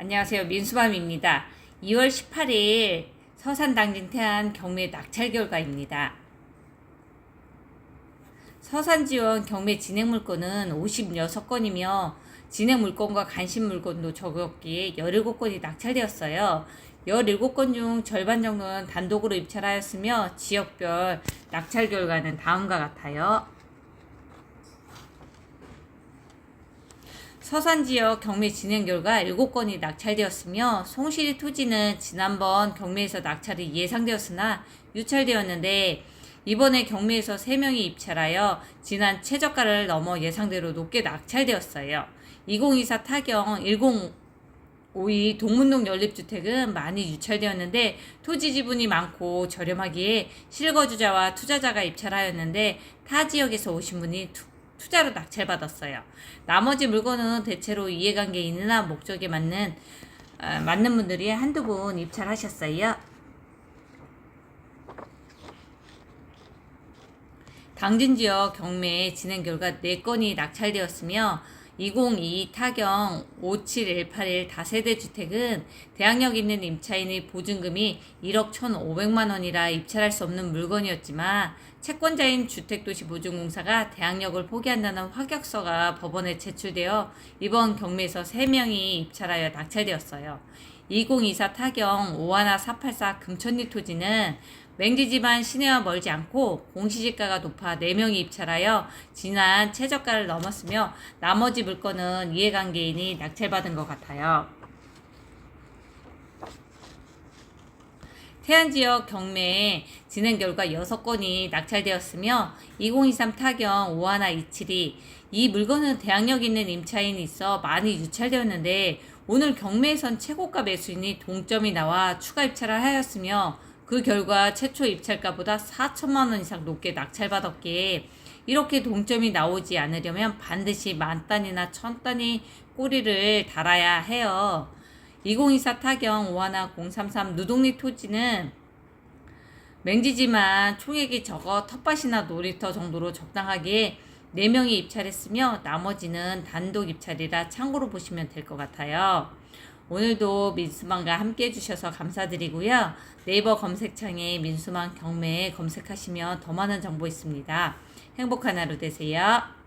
안녕하세요. 민수밤입니다. 2월 18일 서산 당진 태안 경매 낙찰 결과입니다. 서산 지원 경매 진행 물건은 56건이며 진행 물건과 간신 물건도 적었기에 17건이 낙찰되었어요. 17건 중 절반 정도는 단독으로 입찰하였으며 지역별 낙찰 결과는 다음과 같아요. 서산 지역 경매 진행 결과 7건이 낙찰되었으며 송시리 토지는 지난번 경매에서 낙찰이 예상되었으나 유찰되었는데 이번에 경매에서 3명이 입찰하여 지난 최저가를 넘어 예상대로 높게 낙찰되었어요. 2024 타경 1052 동문동 연립주택은 많이 유찰되었는데 토지 지분이 많고 저렴하기에 실거주자와 투자자가 입찰하였는데 타 지역에서 오신 분이 투, 투자로 낙찰받았어요. 나머지 물건은 대체로 이해관계 있는 목적에 맞는 어, 맞는 분들이 한두 분 입찰하셨어요. 당진 지역 경매 진행 결과 4건이 낙찰되었으며 2022 타경 57181 다세대 주택은 대항력 있는 임차인의 보증금이 1억 1,500만 원이라 입찰할 수 없는 물건이었지만 채권자인 주택도시보증공사가 대항력을 포기한다는 확약서가 법원에 제출되어 이번 경매에서 3명이 입찰하여 낙찰되었어요. 2024 타경 51484 금천리 토지는 맹지 집안 시내와 멀지 않고 공시지가가 높아 4명이 입찰하여 지난 최저가를 넘었으며 나머지 물건은 이해관계인이 낙찰받은 것 같아요. 태안 지역 경매 진행 결과 6건이 낙찰되었으며 2023 타경 5127이 이 물건은 대항력 있는 임차인이 있어 많이 유찰되었는데 오늘 경매에선 최고가 매수인이 동점이 나와 추가 입찰을 하였으며 그 결과 최초 입찰가보다 4천만 원 이상 높게 낙찰받았기에 이렇게 동점이 나오지 않으려면 반드시 만 단이나 천 단위 꼬리를 달아야 해요. 2024 타경 51 033 누동리 토지는 맹지지만 총액이 적어 텃밭이나 놀이터 정도로 적당하게 4명이 입찰했으며 나머지는 단독 입찰이라 참고로 보시면 될 것 같아요. 오늘도 민수만과 함께 해주셔서 감사드리고요. 네이버 검색창에 민수만 경매 검색하시면 더 많은 정보 있습니다. 행복한 하루 되세요.